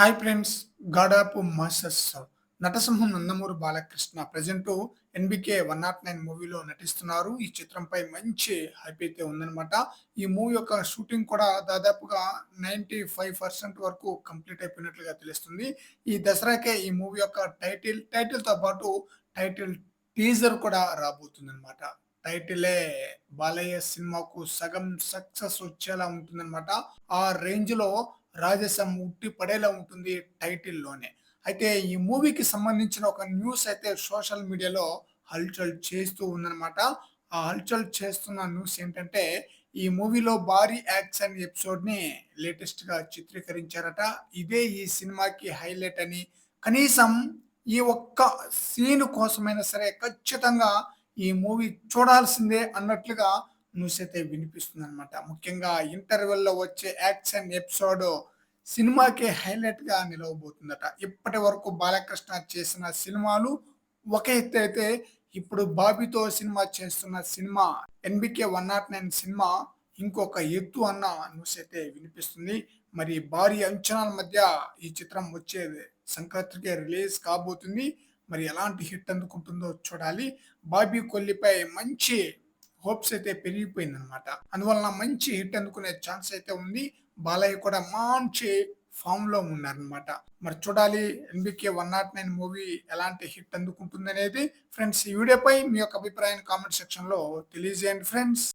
Hi friends god of masses నటసింహం Nandamuri Balakrishna present NBK one not nine మూవీలో నటిస్తున్నారు. ఈ చిత్రంపై మంచి హైప్ అయితే ఉందన్నమాట. ఈ మూవీ యొక్క షూటింగ్ కూడా దాదాపుగా నైంటీ ఫైవ్ పర్సెంట్ వరకు కంప్లీట్ అయిపోయినట్లుగా తెలుస్తుంది. ఈ దసరాకే ఈ మూవీ యొక్క టైటిల్ టైటిల్తో పాటు టైటిల్ టీజర్ కూడా రాబోతుంది అనమాట టైటిలే బాలయ్య సినిమాకు సగం సక్సెస్ వచ్చేలా ఉంటుందన్నమాట. ఆ రేంజ్లో రాజసం ఉట్టి పడేలా ఉంటుంది టైటిల్‌లోనే. అయితే ఈ మూవీకి సంబంధించిన ఒక న్యూస్ అయితే సోషల్ మీడియాలో హల్చల్ చేస్తూ ఉందనమాట. ఆ హల్చల్ చేస్తున్న న్యూస్ ఏంటంటే, ఈ మూవీలో భారీ యాక్షన్ ఎపిసోడ్‌ని లేటెస్ట్‌గా చిత్రీకరించారట. ఇదే ఈ సినిమాకి హైలైట్ అని, కనీసం ఈ ఒక్క సీన్ కోసమైనా సరే ఖచ్చితంగా ఈ మూవీ చూడాల్సిందే అన్నట్లుగా న్యూస్ అయితే వినిపిస్తుంది అనమాట ముఖ్యంగా ఇంటర్వెల్‌లో వచ్చే యాక్షన్ ఎపిసోడ్ సినిమాకి హైలైట్‌గా నిలవబోతుందట. ఇప్పటి వరకు బాలకృష్ణ చేసిన సినిమాలు ఒక ఎత్తు అయితే ఇప్పుడు బాబీతో సినిమా చేస్తున్న సినిమా 'ఎన్‌బికే 109' సినిమా ఇంకొక ఎత్తు అన్న న్యూస్ అయితే వినిపిస్తుంది. మరి భారీ అంచనాల మధ్య ఈ చిత్రం వచ్చే సంక్రాంతికే రిలీజ్ కాబోతుంది. మరి ఎలాంటి హిట్ అందుకుంటుందో చూడాలి. బాబీ కొల్లిపై మంచి హోప్స్ అయితే పెరిగిపోయిందనమాట. అందువలన మంచి హిట్ అందుకునే ఛాన్స్ అయితే ఉంది. బాలయ్య కూడా మంచి ఫామ్‌లో ఉన్నారనమాట. మరి చూడాలి 'ఎన్‌బికే 109' మూవీ ఎలాంటి హిట్ అందుకుంటుందనేది. ఫ్రెండ్స్ ఈ వీడియోపై మీ యొక్క అభిప్రాయాన్ని కామెంట్ సెక్షన్‌లో తెలియజేయండి ఫ్రెండ్స్.